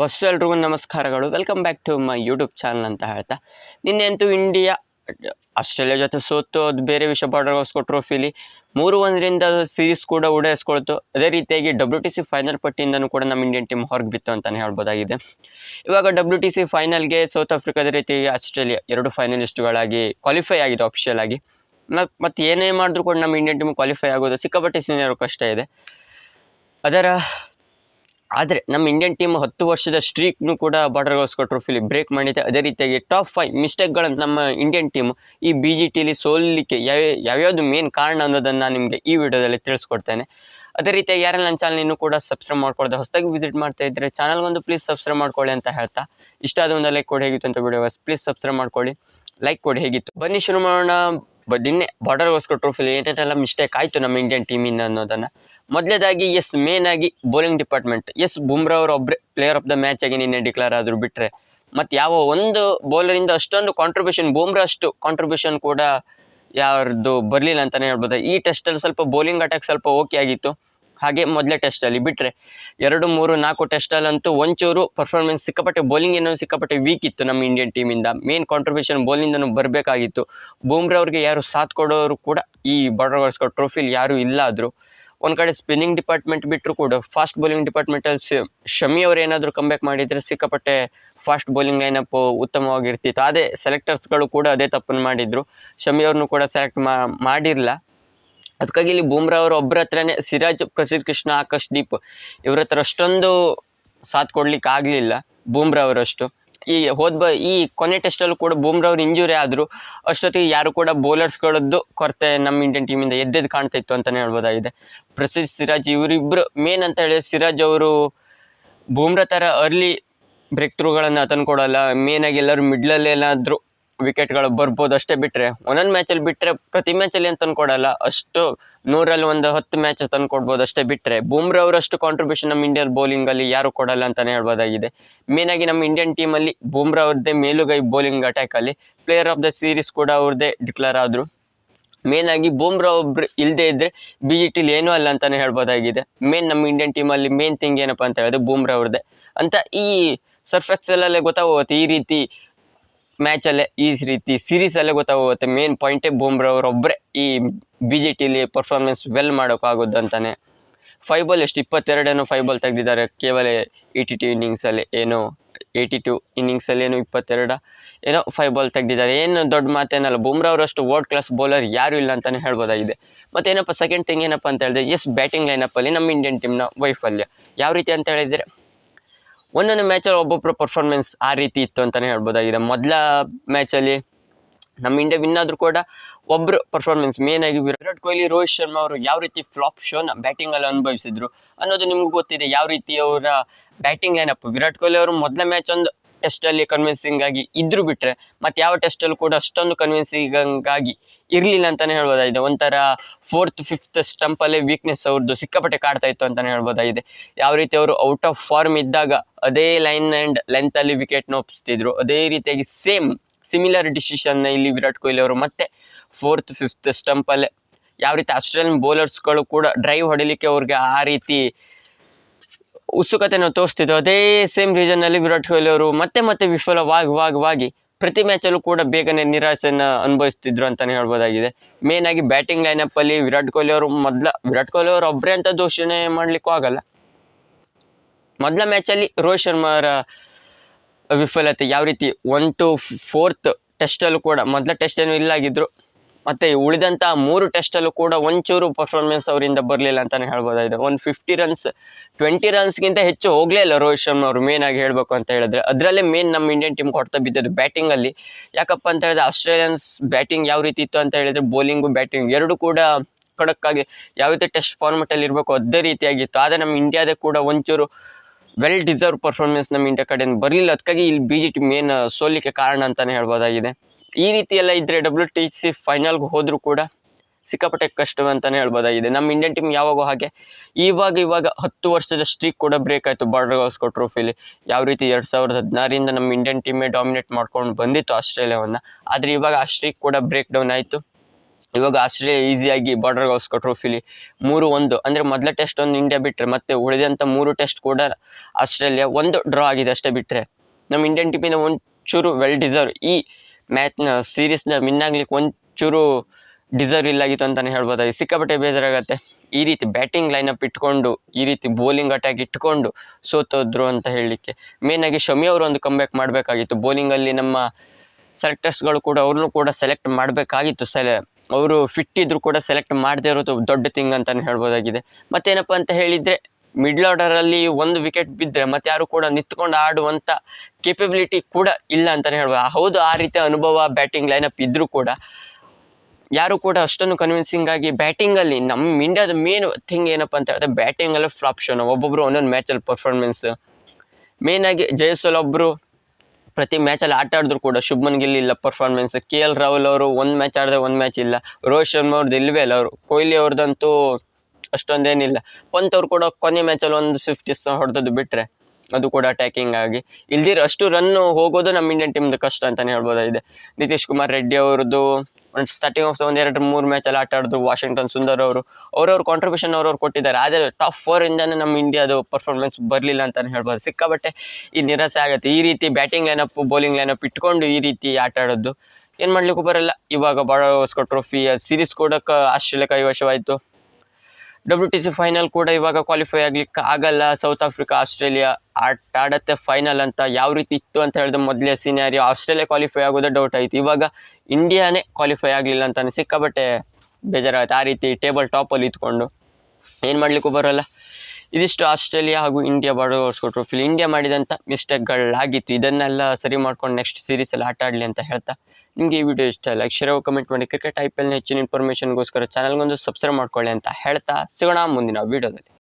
Bus ಎಲ್ರಿಗೂ ನಮಸ್ಕಾರಗಳು. Welcome back to my YouTube channel ಅಂತ ಹೇಳ್ತಾ. ನಿನ್ನೆ ಅಂತೂ ಇಂಡಿಯಾ ಆಸ್ಟ್ರೇಲಿಯಾ ಜೊತೆ ಸೋತು, ಅದು ಬೇರೆ ವಿಷಯ ಬಾರ್ಡರ್ಗೋಸ್ಕರ ಟ್ರೋಫಿಲಿ ಮೂರು ಒಂದರಿಂದ ಸೀರೀಸ್ ಕೂಡ ಉಡಾಯಿಸ್ಕೊಳ್ತು ಅದೇ ರೀತಿಯಾಗಿ ಡಬ್ಲ್ಯೂ ಟಿ ಸಿ ಫೈನಲ್ ಪಟ್ಟಿಯಿಂದನೂ ಕೂಡ ನಮ್ಮ ಇಂಡಿಯನ್ ಟೀಮ್ ಹೊರಗೆ ಬಿತ್ತು ಅಂತಲೇ ಹೇಳ್ಬೋದಾಗಿದೆ. ಇವಾಗ ಡಬ್ಲ್ಯೂ ಟಿ ಸಿ ಫೈನಲ್ಗೆ ಸೌತ್ ಆಫ್ರಿಕಾದ ರೀತಿಯಾಗಿ ಆಸ್ಟ್ರೇಲಿಯಾ ಎರಡು ಫೈನಲಿಸ್ಟ್ಗಳಾಗಿ ಕ್ವಾಲಿಫೈ ಆಗಿದೆ ಅಫಿಷಿಯಲ್ ಆಗಿ. ಮತ್ತು ಏನೇ ಮಾಡಿದ್ರು ಕೂಡ ನಮ್ಮ ಇಂಡಿಯನ್ ಟೀಮ್ ಕ್ವಾಲಿಫೈ ಆಗೋದು ಸಿಕ್ಕಾಪಟ್ಟೆ ಸೀನಿಯರ್ ಕಷ್ಟ ಇದೆ. ಅದರ ಆದರೆ ನಮ್ಮ ಇಂಡಿಯನ್ ಟೀಮ್ ಹತ್ತು ವರ್ಷದ ಸ್ಟ್ರೀಕ್ನು ಕೂಡ ಬಾರ್ಡರ್ಗೋಸ್ಕರ ಟ್ರೋಫಿಲಿ ಬ್ರೇಕ್ ಮಾಡಿದೆ ಅದೇ ರೀತಿಯಾಗಿ ಟಾಪ್ ಫೈವ್ ಮಿಸ್ಟೇಕ್ಗಳನ್ನು ನಮ್ಮ ಇಂಡಿಯನ್ ಟೀಮ್ ಈ ಬಿ ಜಿ ಟಿಲಿ ಸೋಲಲಿಕ್ಕೆ ಯಾವ, ಯಾವ್ಯಾವುದು ಮೇನ್ ಕಾರಣ ಅನ್ನೋದನ್ನು ನಾನು ನಿಮಗೆ ಈ ವಿಡಿಯೋದಲ್ಲಿ ತಿಳಿಸ್ಕೊಡ್ತೇನೆ. ಅದೇ ರೀತಿಯಾಗಿ ಯಾರೆಲ್ಲ ನನ್ನ ಚಾನಲ್ ಇನ್ನೂ ಕೂಡ ಸಬ್ಸ್ಕ್ರೈಬ್ ಮಾಡ್ಕೊಳ್ದೆ ಹೊಸದಾಗಿ ವಿಸಿಟ್ ಮಾಡ್ತಾ ಇದ್ದರೆ ಚಾನಲ್ಗೊಂದು ಪ್ಲೀಸ್ ಸಬ್ಸ್ಕ್ರೈಬ್ ಮಾಡ್ಕೊಳ್ಳಿ ಅಂತ ಹೇಳ್ತಾ. ಇಷ್ಟ ಆದ ಒಂದು ಲೈಕ್ ಕೊಡಿ, ಹೇಗಿತ್ತು ಅಂತ ವಿಡಿಯೋ ಪ್ಲೀಸ್ ಸಬ್ಸ್ಕ್ರೈಬ್ ಮಾಡ್ಕೊಳ್ಳಿ. ಲೈಕ್ ಕೊಡಿ, ಹೇಗಿತ್ತು? ಬನ್ನಿ ಶುರು ಮಾಡೋಣ. ಬ- ನಿನ್ನೆ ಬಾರ್ಡರ್ಗೋಸ್ಕರ ಟ್ರೋಫಿಲಿ ಏನೇನೆಲ್ಲ ಮಿಸ್ಟೇಕ್ ಆಯಿತು ನಮ್ಮ ಇಂಡಿಯನ್ ಟೀಮಿಂದ ಅನ್ನೋದನ್ನು? ಮೊದಲೇದಾಗಿ ಎಸ್ ಮೇನ್ ಆಗಿ ಬೌಲಿಂಗ್ ಡಿಪಾರ್ಟ್ಮೆಂಟ್ ಎಸ್ ಬುಮ್ರಾ ಅವರು ಒಬ್ಬರೇ ಪ್ಲೇಯರ್ ಆಫ್ ದ ಮ್ಯಾಚ್ ಆಗಿ ನಿನ್ನೆ ಡಿಕ್ಲೇರ್ ಆದ್ರು ಬಿಟ್ಟರೆ ಮತ್ತು ಯಾವ ಒಂದು ಬೌಲರಿಂದ ಅಷ್ಟೊಂದು ಕಾಂಟ್ರಿಬ್ಯೂಷನ್ ಬುಮ್ರಾ ಅಷ್ಟು ಕಾಂಟ್ರಿಬ್ಯೂಷನ್ ಕೂಡ ಯಾರ್ದು ಬರಲಿಲ್ಲ ಅಂತಲೇ ಹೇಳ್ಬೋದು. ಈ ಟೆಸ್ಟಲ್ಲಿ ಸ್ವಲ್ಪ ಬೌಲಿಂಗ್ ಅಟ್ಯಾಕ್ ಸ್ವಲ್ಪ ಓಕೆ ಆಗಿತ್ತು. ಹಾಗೆ ಮೊದಲೇ ಟೆಸ್ಟಲ್ಲಿ ಬಿಟ್ಟರೆ ಎರಡು, ಮೂರು, ನಾಲ್ಕು ಟೆಸ್ಟಲ್ಲಂತೂ ಒಂಚೂರು ಪರ್ಫಾರ್ಮೆನ್ಸ್ ಸಿಕ್ಕಾಪಟ್ಟೆ ಬೌಲಿಂಗ್ ಏನೋ ಸಿಕ್ಕಾಪಟ್ಟೆ ವೀಕ್ ಇತ್ತು ನಮ್ಮ ಇಂಡಿಯನ್ ಟೀಮಿಂದ ಮೇನ್ ಕಾಂಟ್ರಿಬ್ಯೂಷನ್ ಬೌಲಿಂದನೂ ಬರಬೇಕಾಗಿತ್ತು. ಬೂಮ್ರಾ ಅವ್ರಿಗೆ ಯಾರು ಸಾಥ್ ಕೊಡೋರು ಕೂಡ ಈ ಬಾರ್ಡರ್ ವರ್ಸ್ಕೋ ಟ್ರೋಫಿಲಿ ಯಾರೂ ಇಲ್ಲ ಆದರೂ, ಒಂದು ಕಡೆ ಸ್ಪಿನ್ನಿಂಗ್ ಡಿಪಾರ್ಟ್ಮೆಂಟ್ ಬಿಟ್ಟರು ಕೂಡ ಫಾಸ್ಟ್ ಬೌಲಿಂಗ್ ಡಿಪಾರ್ಟ್ಮೆಂಟಲ್ಲಿ ಶಮಿ ಅವರೇನಾದರೂ ಏನಾದರೂ ಕಂಬ್ಯಾಕ್ ಮಾಡಿದರೆ ಸಿಕ್ಕಾಪಟ್ಟೆ ಫಾಸ್ಟ್ ಬೌಲಿಂಗ್ ಲೈನಪ್ ಉತ್ತಮವಾಗಿರ್ತಿತ್ತು. ಅದೇ ಸೆಲೆಕ್ಟರ್ಸ್ಗಳು ಕೂಡ ಅದೇ ತಪ್ಪನ್ನು ಮಾಡಿದರು. ಶಮಿ ಅವ್ರನ್ನೂ ಕೂಡ ಸೆಲೆಕ್ಟ್ ಮಾಡಿರಲಿಲ್ಲ. ಅದಕ್ಕಾಗಿ ಇಲ್ಲಿ ಬೂಮ್ರಾ ಅವರು ಒಬ್ಬರ ಹತ್ರನೇ ಸಿರಾಜ್, ಪ್ರಸಿದ್ಧ ಕೃಷ್ಣ, ಆಕಾಶ್, ದೀಪ್ ಇವ್ರ ಹತ್ರ ಅಷ್ಟೊಂದು ಸಾಥ್ ಕೊಡ್ಲಿಕ್ಕೆ ಆಗಲಿಲ್ಲ ಬೂಮ್ರಾ ಅವರಷ್ಟು. ಈ ಹೋದ್ ಈ ಕೊನೆ ಟೆಸ್ಟಲ್ಲೂ ಕೂಡ ಬೂಮ್ರಾ ಅವ್ರು ಇಂಜುರಿ ಆದರು, ಅಷ್ಟೊತ್ತಿಗೆ ಯಾರು ಕೂಡ ಬೌಲರ್ಸ್ಗಳದ್ದು ಕೊರತೆ ನಮ್ಮ ಇಂಡಿಯನ್ ಟೀಮಿಂದ ಎದ್ದೆದ್ದು ಕಾಣ್ತಾ ಇತ್ತು ಅಂತಲೇ ಹೇಳ್ಬೋದಾಗಿದೆ. ಪ್ರಸಿದ್ಧ ಸಿರಾಜ್ ಇವರಿಬ್ಬರು ಮೇನ್ ಅಂತ ಹೇಳಿದ್ರೆ ಸಿರಾಜ್ ಅವರು ಬೂಮ್ರಾ ಥರ ಅರ್ಲಿ ಬ್ರೇಕ್ ಥ್ರೂಗಳನ್ನು ತಂದ್ಕೊಡಲ್ಲ ಮೇನ್ ಆಗಿ ಎಲ್ಲರೂ ಮಿಡ್ಲಲ್ಲಿ ಏನಾದರೂ ವಿಕೆಟ್ಗಳು ಬರ್ಬೋದು ಅಷ್ಟೇ ಬಿಟ್ಟರೆ ಒಂದೊಂದು ಮ್ಯಾಚಲ್ಲಿ ಬಿಟ್ಟರೆ ಪ್ರತಿ ಮ್ಯಾಚಲ್ಲಿ ಏನು ತಂದುಕೊಡಲ್ಲ ಅಷ್ಟು ನೂರಲ್ಲಿ ಒಂದು ಹತ್ತು ಮ್ಯಾಚ್ ತಂದುಕೊಡ್ಬೋದು ಅಷ್ಟೇ ಬಿಟ್ಟರೆ ಬೂಮ್ರಾ ಅವರಷ್ಟು ಕಾಂಟ್ರಿಬ್ಯೂಷನ್ ನಮ್ಮ ಇಂಡಿಯನ್ ಬೌಲಿಂಗಲ್ಲಿ ಯಾರು ಕೊಡಲ್ಲ ಅಂತಲೇ ಹೇಳ್ಬೋದಾಗಿದೆ. ಮೇನಾಗಿ ನಮ್ಮ ಇಂಡಿಯನ್ ಟೀಮಲ್ಲಿ ಬೂಮ್ರಾ ಅವ್ರದ್ದೇ ಮೇಲುಗೈ ಬೌಲಿಂಗ್ ಅಟ್ಯಾಕಲ್ಲಿ ಪ್ಲೇಯರ್ ಆಫ್ ದ ಸೀರೀಸ್ ಕೂಡ ಅವ್ರದ್ದೇ ಡಿಕ್ಲೇರ್ ಆದರು. ಮೇನಾಗಿ ಬೂಮ್ರಾ ಒಬ್ರು ಇಲ್ಲದೆ ಇದ್ದರೆ ಬಿ ಜಿ ಟಿಲಿ ಏನೂ ಅಲ್ಲ ಅಂತಲೇ ಹೇಳ್ಬೋದಾಗಿದೆ. ಮೇನ್ ನಮ್ಮ ಇಂಡಿಯನ್ ಟೀಮಲ್ಲಿ ಮೇನ್ ಥಿಂಗ್ ಏನಪ್ಪ ಅಂತ ಹೇಳಿದ್ರೆ ಬೂಮ್ರಾ ಅವ್ರದ್ದೇ. ಅಂತ ಈ ಸರ್ಫ್ ಎಕ್ಸೆಲಲ್ಲೇ ಗೊತ್ತಾಗುತ್ತೆ ಈ ರೀತಿ ಮ್ಯಾಚಲ್ಲೇ ಈ ರೀತಿ ಸೀರೀಸಲ್ಲೇ ಗೊತ್ತಾಗುತ್ತೆ ಮೇನ್ ಪಾಯಿಂಟೇ ಬೂಮ್ರಾ ಅವರೊಬ್ಬರೇ ಈ ಬಿ ಜೆ ಟಿಲಿ ಪರ್ಫಾರ್ಮೆನ್ಸ್ ವೆಲ್ ಮಾಡೋಕ್ಕಾಗೋದು ಅಂತಾನೆ ಫೈವ್ ಬಾಲ್ ಎಷ್ಟು? ಇಪ್ಪತ್ತೆರಡೇನೋ ಫೈವ್ ಬಾಲ್ ತೆಗೆದಿದ್ದಾರೆ. ಕೇವಲ ಏಯ್ಟಿ ಟು ಇನ್ನಿಂಗ್ಸಲ್ಲಿ ಏನೋ ಏಯ್ಟಿ ಟು ಇನ್ನಿಂಗ್ಸಲ್ಲಿ ಏನೋ ಇಪ್ಪತ್ತೆರಡ ಏನೋ ಫೈವ್ ಬಾಲ್ ತೆಗೆದಿದ್ದಾರೆ. ಏನು ದೊಡ್ಡ ಮಾತೇನಲ್ಲ ಬೂಮ್ರಾ ಅವರಷ್ಟು ವರ್ಲ್ಡ್ ಕ್ಲಾಸ್ ಬೌಲರ್ ಯಾರೂ ಇಲ್ಲ ಅಂತಲೇ ಹೇಳ್ಬೋದಾಗಿದೆ. ಮತ್ತೇನಪ್ಪ ಸೆಕೆಂಡ್ ಥಿಂಗ್ ಏನಪ್ಪ ಅಂತ ಹೇಳಿದ್ರೆ ಎಸ್ ಬ್ಯಾಟಿಂಗ್ ಲೈನಪ್ಪಲ್ಲಿ ನಮ್ಮ ಇಂಡಿಯನ್ ಟೀಮ್ನ ವೈಫಲ್ಯ ಯಾವ ರೀತಿ ಅಂತ ಹೇಳಿದರೆ ಒಂದೊಂದು ಮ್ಯಾಚಲ್ಲಿ ಒಬ್ಬೊಬ್ಬರ ಪರ್ಫಾರ್ಮೆನ್ಸ್ ಆ ರೀತಿ ಇತ್ತು ಅಂತಲೇ ಹೇಳ್ಬೋದಾಗಿದೆ. ಮೊದಲ ಮ್ಯಾಚಲ್ಲಿ ನಮ್ಮ ಇಂಡಿಯಾ ವಿನ್ ಆದರೂ ಕೂಡ ಒಬ್ಬರು ಪರ್ಫಾರ್ಮೆನ್ಸ್ ಮೇನ್ ಆಗಿ ವಿರಾಟ್ ಕೊಹ್ಲಿ, ರೋಹಿತ್ ಶರ್ಮಾ ಅವರು ಯಾವ ರೀತಿ ಫ್ಲಾಪ್ ಶೋನ ಬ್ಯಾಟಿಂಗಲ್ಲಿ ಅನುಭವಿಸಿದ್ರು ಅನ್ನೋದು ನಿಮ್ಗೆ ಗೊತ್ತಿದೆ. ಯಾವ ರೀತಿ ಅವರ ಬ್ಯಾಟಿಂಗ್ ಏನಪ್ಪ ವಿರಾಟ್ ಕೊಹ್ಲಿ ಅವರು ಮೊದಲ ಮ್ಯಾಚ್ ಒಂದು ಟೆಸ್ಟಲ್ಲಿ ಕನ್ವಿನ್ಸಿಂಗ್ ಆಗಿ ಇದ್ರು ಬಿಟ್ಟರೆ ಮತ್ತು ಯಾವ ಟೆಸ್ಟಲ್ಲೂ ಕೂಡ ಅಷ್ಟೊಂದು ಕನ್ವಿನ್ಸಿಂಗ್ ಆಗಿ ಇರಲಿಲ್ಲ ಅಂತಲೇ ಹೇಳ್ಬೋದಾಗಿದೆ. ಒಂಥರ ಫೋರ್ತ್ ಫಿಫ್ತ್ ಸ್ಟಂಪಲ್ಲೇ ವೀಕ್ನೆಸ್ ಅವ್ರದ್ದು ಸಿಕ್ಕಾಪಟ್ಟೆ ಕಾಡ್ತಾ ಇತ್ತು ಅಂತಲೇ ಹೇಳ್ಬೋದಾಗಿದೆ. ಯಾವ ರೀತಿ ಅವರು ಔಟ್ ಆಫ್ ಫಾರ್ಮ್ ಇದ್ದಾಗ ಅದೇ ಲೈನ್ ಆ್ಯಂಡ್ ಲೆಂತಲ್ಲಿ ವಿಕೆಟ್ನ ಒಪ್ಪಿಸ್ತಿದ್ರು ಅದೇ ರೀತಿಯಾಗಿ ಸೇಮ್ ಸಿಮಿಲರ್ ಡಿಸಿಷನ್ನ ಇಲ್ಲಿ ವಿರಾಟ್ ಕೊಹ್ಲಿ ಅವರು ಮತ್ತೆ ಫೋರ್ತ್ ಫಿಫ್ತ್ ಸ್ಟಂಪಲ್ಲೇ ಯಾವ ರೀತಿ ಆಸ್ಟ್ರೇಲಿಯನ್ ಬೌಲರ್ಸ್ಗಳು ಕೂಡ ಡ್ರೈವ್ ಹೊಡಿಲಿಕ್ಕೆ ಅವ್ರಿಗೆ ಆ ರೀತಿ ಉತ್ಸುಕತೆಯನ್ನು ತೋರಿಸ್ತಿದ್ರು. ಅದೇ ಸೇಮ್ ರೀಸನ್ನಲ್ಲಿ ವಿರಾಟ್ ಕೊಹ್ಲಿ ಅವರು ಮತ್ತೆ ಮತ್ತೆ ವಿಫಲವಾಗಿ, ವಾಗಿ ವಾಗಿ ಪ್ರತಿ ಮ್ಯಾಚಲ್ಲೂ ಕೂಡ ಬೇಗನೆ ನಿರಾಸೆಯನ್ನು ಅನುಭವಿಸ್ತಿದ್ರು ಅಂತಲೇ ಹೇಳ್ಬೋದಾಗಿದೆ. ಮೇನ್ ಆಗಿ ಬ್ಯಾಟಿಂಗ್ ಲೈನಪ್ಪಲ್ಲಿ ವಿರಾಟ್ ಕೊಹ್ಲಿ ಅವರು ಮೊದಲ, ವಿರಾಟ್ ಕೊಹ್ಲಿ ಅವರು ಒಬ್ಬರೇ ಅಂತ ದೋಷಣೆ ಮಾಡಲಿಕ್ಕೂ ಆಗಲ್ಲ. ಮೊದಲ ಮ್ಯಾಚಲ್ಲಿ ರೋಹಿತ್ ಶರ್ಮಾ ಅವರ ವಿಫಲತೆ ಯಾವ ರೀತಿ? ಒನ್ ಟು ಫೋರ್ತ್ ಟೆಸ್ಟಲ್ಲೂ ಕೂಡ ಮೊದಲ ಟೆಸ್ಟ್ ಏನು ಇಲ್ಲ ಆಗಿದ್ರು. ಮತ್ತು ಉಳಿದಂತ ಮೂರು ಟೆಸ್ಟ್ ಅಲ್ಲೂ ಕೂಡ ಒಂಚೂರು ಪರ್ಫಾರ್ಮೆನ್ಸ್ ಅವರಿಂದ ಬರಲಿಲ್ಲ ಅಂತಾನೆ ಹೇಳ್ಬೋದಾಗಿದೆ. ಒಂದು ಫಿಫ್ಟಿ ರನ್ಸ್ ಟ್ವೆಂಟಿ ರನ್ಸ್ಗಿಂತ ಹೆಚ್ಚು ಹೋಗಲೇ ಇಲ್ಲ ರೋಹಿತ್ ಶರ್ಮಾ ಅವರು ಮೇನ್ ಆಗಿ ಹೇಳಬೇಕು ಅಂತ ಹೇಳಿದ್ರೆ. ಅದರಲ್ಲೇ ಮೇನ್ ನಮ್ಮ ಇಂಡಿಯನ್ ಟೀಮ್ ಕೊಡ್ತಾ ಬಿದ್ದದ್ದು ಬ್ಯಾಟಿಂಗಲ್ಲಿ ಯಾಕಪ್ಪ ಅಂತ ಹೇಳಿದ್ರೆ ಆಸ್ಟ್ರೇಲಿಯನ್ಸ್ ಬ್ಯಾಟಿಂಗ್ ಯಾವ ರೀತಿ ಇತ್ತು ಅಂತ ಹೇಳಿದ್ರೆ ಬೌಲಿಂಗ್ ಬ್ಯಾಟಿಂಗ್ ಎರಡು ಕೂಡ ಕಡಕ್ಕಾಗಿ ರೀತಿ ಟೆಸ್ಟ್ ಫಾರ್ಮೆಟಲ್ಲಿ ಇರಬೇಕು ಅದೇ ರೀತಿಯಾಗಿತ್ತು. ಆದರೆ ನಮ್ಮ ಇಂಡಿಯಾದ ಕೂಡ ಒಂಚೂರು ವೆಲ್ ಡಿಸರ್ವ್ ಪರ್ಫಾರ್ಮೆನ್ಸ್ ನಮ್ಮ ಇಂಡಿಯಾ ಕಡೆಯಿಂದ ಬರಲಿಲ್ಲ. ಅದಕ್ಕಾಗಿ ಇಲ್ಲಿ ಬಿ ಜಿ ಟಿ ಮೇನ್ ಸೋಲಿಕ್ಕೆ ಕಾರಣ ಅಂತಾನೆ ಹೇಳ್ಬೋದಾಗಿದೆ. ಈ ರೀತಿ ಎಲ್ಲ ಇದ್ದರೆ ಡಬ್ಲ್ಯೂ ಟಿ ಸಿ ಫೈನಲ್ಗೆ ಹೋದರೂ ಕೂಡ ಸಿಕ್ಕಾಪಟ್ಟೆ ಕಷ್ಟ ಅಂತಲೇ ಹೇಳ್ಬೋದಾಗಿದೆ. ನಮ್ಮ ಇಂಡಿಯನ್ ಟೀಮ್ ಯಾವಾಗೂ ಹಾಗೆ ಇವಾಗ ಇವಾಗ ಹತ್ತು ವರ್ಷದ ಸ್ಟ್ರೀಕ್ ಕೂಡ ಬ್ರೇಕ್ ಆಯಿತು ಬಾರ್ಡರ್ ಗಾಸ್ಕೋ ಟ್ರೋಫಿಲಿ ಯಾವ ರೀತಿ ಎರಡು ಸಾವಿರದ ಹದಿನಾರಿಂದ ನಮ್ಮ ಇಂಡಿಯನ್ ಟೀಮೇ ಡಾಮಿನೇಟ್ ಮಾಡ್ಕೊಂಡು ಬಂದಿತ್ತು ಆಸ್ಟ್ರೇಲಿಯಾವನ್ನು. ಆದರೆ ಇವಾಗ ಆ ಸ್ಟ್ರೀಕ್ ಕೂಡ ಬ್ರೇಕ್ ಡೌನ್ ಆಯಿತು. ಇವಾಗ ಆಸ್ಟ್ರೇಲಿಯಾ ಈಸಿಯಾಗಿ ಬಾರ್ಡರ್ ಗೌಸ್ಕೋ ಟ್ರೋಫಿಲಿ ಮೂರು ಒಂದು. ಅಂದರೆ ಮೊದಲ ಟೆಸ್ಟ್ ಒಂದು ಇಂಡಿಯಾ ಬಿಟ್ಟರೆ ಮತ್ತೆ ಉಳಿದಂಥ ಮೂರು ಟೆಸ್ಟ್ ಕೂಡ ಆಸ್ಟ್ರೇಲಿಯಾ ಒಂದು ಡ್ರಾ ಆಗಿದೆ ಅಷ್ಟೇ ಬಿಟ್ಟರೆ ನಮ್ಮ ಇಂಡಿಯನ್ ಟೀಮಿನ ಒಂಚೂರು ವೆಲ್ ಡಿಸರ್ವ್ ಈ ಮ್ಯಾಚ್ನ ಸೀರೀಸ್ನ ವಿನ್ ಆಗ್ಲಿಕ್ಕೆ ಒಂಚೂರು ಡಿಸರ್ವ್ ಇಲ್ಲಾಗಿತ್ತು ಅಂತಲೇ ಹೇಳ್ಬೋದಾಗಿ ಸಿಕ್ಕಾಪಟ್ಟೆ ಬೇಜಾರಾಗತ್ತೆ. ಈ ರೀತಿ ಬ್ಯಾಟಿಂಗ್ ಲೈನಪ್ ಇಟ್ಕೊಂಡು, ಈ ರೀತಿ ಬೌಲಿಂಗ್ ಅಟ್ಯಾಕ್ ಇಟ್ಕೊಂಡು ಸೋತೋದ್ರು ಅಂತ ಹೇಳಲಿಕ್ಕೆ. ಮೇನ್ ಆಗಿ ಶಮಿ ಅವರು ಒಂದು ಕಂಬ್ಯಾಕ್ ಮಾಡಬೇಕಾಗಿತ್ತು. ಬೌಲಿಂಗಲ್ಲಿ ನಮ್ಮ ಸೆಲೆಕ್ಟರ್ಸ್ಗಳು ಕೂಡ ಅವ್ರನ್ನೂ ಕೂಡ ಸೆಲೆಕ್ಟ್ ಮಾಡಬೇಕಾಗಿತ್ತು. ಸೆಲೆ, ಅವರು ಫಿಟ್ ಇದ್ರು ಕೂಡ ಸೆಲೆಕ್ಟ್ ಮಾಡದೇ ಇರೋದು ದೊಡ್ಡ ಥಿಂಗ್ ಅಂತಲೇ ಹೇಳ್ಬೋದಾಗಿದೆ. ಮತ್ತೇನಪ್ಪ ಅಂತ ಹೇಳಿದರೆ ಮಿಡ್ಲ್ ಆರ್ಡರಲ್ಲಿ ಒಂದು ವಿಕೆಟ್ ಬಿದ್ದರೆ ಮತ್ತೆ ಯಾರು ಕೂಡ ನಿಂತ್ಕೊಂಡು ಆಡುವಂಥ ಕೇಪಬಿಲಿಟಿ ಕೂಡ ಇಲ್ಲ ಅಂತಲೇ ಹೇಳ್ಬೋದು. ಹೌದು, ಆ ರೀತಿಯ ಅನುಭವ ಬ್ಯಾಟಿಂಗ್ ಲೈನಪ್ ಇದ್ದರೂ ಕೂಡ ಯಾರು ಕೂಡ ಅಷ್ಟೊಂದು ಕನ್ವಿನ್ಸಿಂಗ್ ಆಗಿ ಬ್ಯಾಟಿಂಗಲ್ಲಿ ನಮ್ಮ ಇಂಡಿಯಾದ ಮೇನ್ ಥಿಂಗ್ ಏನಪ್ಪ ಅಂತ ಹೇಳಿದ್ರೆ ಬ್ಯಾಟಿಂಗಲ್ಲಿ ಫ್ಲಾಪ್ ಶೋನ ಒಬ್ಬೊಬ್ಬರು ಒಂದೊಂದು ಮ್ಯಾಚಲ್ಲಿ ಪರ್ಫಾರ್ಮೆನ್ಸ್ ಮೇನ್ ಆಗಿ ಜಯಸ್ವಾಲ್ ಒಬ್ಬರು ಪ್ರತಿ ಮ್ಯಾಚಲ್ಲಿ ಆಟ ಆಡಿದ್ರು ಕೂಡ ಶುಭ್ಮನ್ ಗಿಲ್ ಇಲ್ಲ ಪರ್ಫಾರ್ಮೆನ್ಸ್ ಕೆ ಎಲ್ ರಾಹುಲ್ ಅವರು ಒಂದು ಮ್ಯಾಚ್ ಆಡಿದ್ರೆ ಒಂದು ಮ್ಯಾಚ್ ಇಲ್ಲ. ರೋಹಿತ್ ಶರ್ಮಾ ಅವ್ರದ್ದು ಇಲ್ಲವೇ ಇಲ್ಲ ಅವರು. ಕೊಹ್ಲಿ ಅವ್ರದ್ದಂತೂ ಅಷ್ಟೊಂದೇನಿಲ್ಲ. ಪಂತ್ ಅವ್ರು ಕೂಡ ಕೊನೆ ಮ್ಯಾಚಲ್ಲಿ ಒಂದು ಫಿಫ್ಟಿಸ್ ಹೊಡೆದದ್ದು ಬಿಟ್ಟರೆ ಅದು ಕೂಡ ಅಟ್ಯಾಕಿಂಗ್ ಆಗಿ. ಇಲ್ದಿರ ಅಷ್ಟು ರನ್ ಹೋಗೋದು ನಮ್ಮ ಇಂಡಿಯನ್ ಟೀಮ್ದು ಕಷ್ಟ ಅಂತಲೇ ಹೇಳ್ಬೋದಾಗಿದೆ. ನಿತೀಶ್ ಕುಮಾರ್ ರೆಡ್ಡಿ ಅವ್ರದ್ದು, ಒಂದು ಸ್ಟಾರ್ಟಿಂಗ್ ಆಫ್ ಒಂದು ಎರಡು ಮೂರು ಮ್ಯಾಚಲ್ಲಿ ಆಟ ಆಡಿದ್ರು, ವಾಷಿಂಗ್ಟನ್ ಸುಂದರ್ ಅವರು. ಅವ್ರವ್ರ ಕಾಂಟ್ರಿಬ್ಯೂಷನ್ ಅವ್ರವ್ರು ಕೊಟ್ಟಿದ್ದಾರೆ. ಆದರೆ ಟಾಪ್ ಫೋರಿಂದನೇ ನಮ್ಮ ಇಂಡಿಯಾದು ಪರ್ಫಾರ್ಮೆನ್ಸ್ ಬರಲಿಲ್ಲ ಅಂತಲೇ ಹೇಳ್ಬೋದು. ಸಿಕ್ಕಾಬಟ್ಟೆ ಈ ನಿರಾಸೆ ಆಗುತ್ತೆ. ಈ ರೀತಿ ಬ್ಯಾಟಿಂಗ್ ಲೈನಪ್ ಬೌಲಿಂಗ್ ಲೈನಪ್ ಇಟ್ಕೊಂಡು ಈ ರೀತಿ ಆಟ ಆಡೋದು ಏನು ಮಾಡ್ಲಿಕ್ಕೂ ಬರಲ್ಲ. ಇವಾಗ ಬಾಡೋಸ್ಕೋ ಟ್ರೋಫಿ ಸೀರೀಸ್ ಕೂಡ ಕ ಆಸ್ಟ್ರೇಲಿಯಾ ಕೈವಶವಾಯಿತು ಡಬ್ಲ್ಯೂ ಟಿ ಸಿ ಫೈನಲ್ ಕೂಡ ಇವಾಗ ಕ್ವಾಲಿಫೈ ಆಗ್ಲಿಕ್ಕೆ ಆಗಲ್ಲ. ಸೌತ್ ಆಫ್ರಿಕಾ ಆಸ್ಟ್ರೇಲಿಯಾ ಆಟ ಆಡತ್ತೆ ಫೈನಲ್ ಅಂತ ಯಾವ ರೀತಿ ಇತ್ತು ಅಂತ ಹೇಳಿದ್ರೆ ಮೊದಲೇ ಸಿನಾರಿಯೋ ಆಸ್ಟ್ರೇಲಿಯಾ ಕ್ವಾಲಿಫೈ ಆಗೋದೇ ಡೌಟ್ ಆಯ್ತು. ಇವಾಗ ಇಂಡಿಯಾನೇ ಕ್ವಾಲಿಫೈ ಆಗಲಿಲ್ಲ ಅಂತ ಸಿಕ್ಕಾಬಟ್ಟೆ ಬೇಜಾರಾಗುತ್ತೆ ಆ ರೀತಿ ಟೇಬಲ್ ಟಾಪಲ್ಲಿ ಇದ್ಕೊಂಡು. ಏನು ಮಾಡಲಿಕ್ಕೂ ಬರೋಲ್ಲ. ಇದಿಷ್ಟು ಆಸ್ಟ್ರೇಲಿಯಾ ಹಾಗೂ ಇಂಡಿಯಾ ಬಾಡೋಸ್ಕೋ ಟ್ರೋಫಿಲಿ ಇಂಡಿಯಾ ಮಾಡಿದಂಥ ಮಿಸ್ಟೇಕ್ಗಳಾಗಿತ್ತು. ಇದನ್ನೆಲ್ಲ ಸರಿ ಮಾಡ್ಕೊಂಡು ನೆಕ್ಸ್ಟ್ ಸೀರೀಸಲ್ಲಿ ಆಟ ಆಡಲಿ ಅಂತ ಹೇಳ್ತಾ ನಿಮಗೆ ಈ ವಿಡಿಯೋ ಇಷ್ಟ ಲೈಕ್ ಶೇರ್ ಕಮೆಂಟ್ ಮಾಡಿ. ಕ್ರಿಕೆಟ್ ಐ ಪಿ ಎಲ್ನ ಹೆಚ್ಚಿನ ಇನ್ಫಾರ್ಮೇಷನ್ಗೋಸ್ಕರ ಚಾನಲ್ಗೊಂದು ಸಬ್ಸ್ಕ್ರೈಬ್ ಮಾಡ್ಕೊಳ್ಳಿ ಅಂತ ಹೇಳ್ತಾ ಸಿಗೋಣ ಮುಂದಿನ ವಿಡಿಯೋದಲ್ಲಿ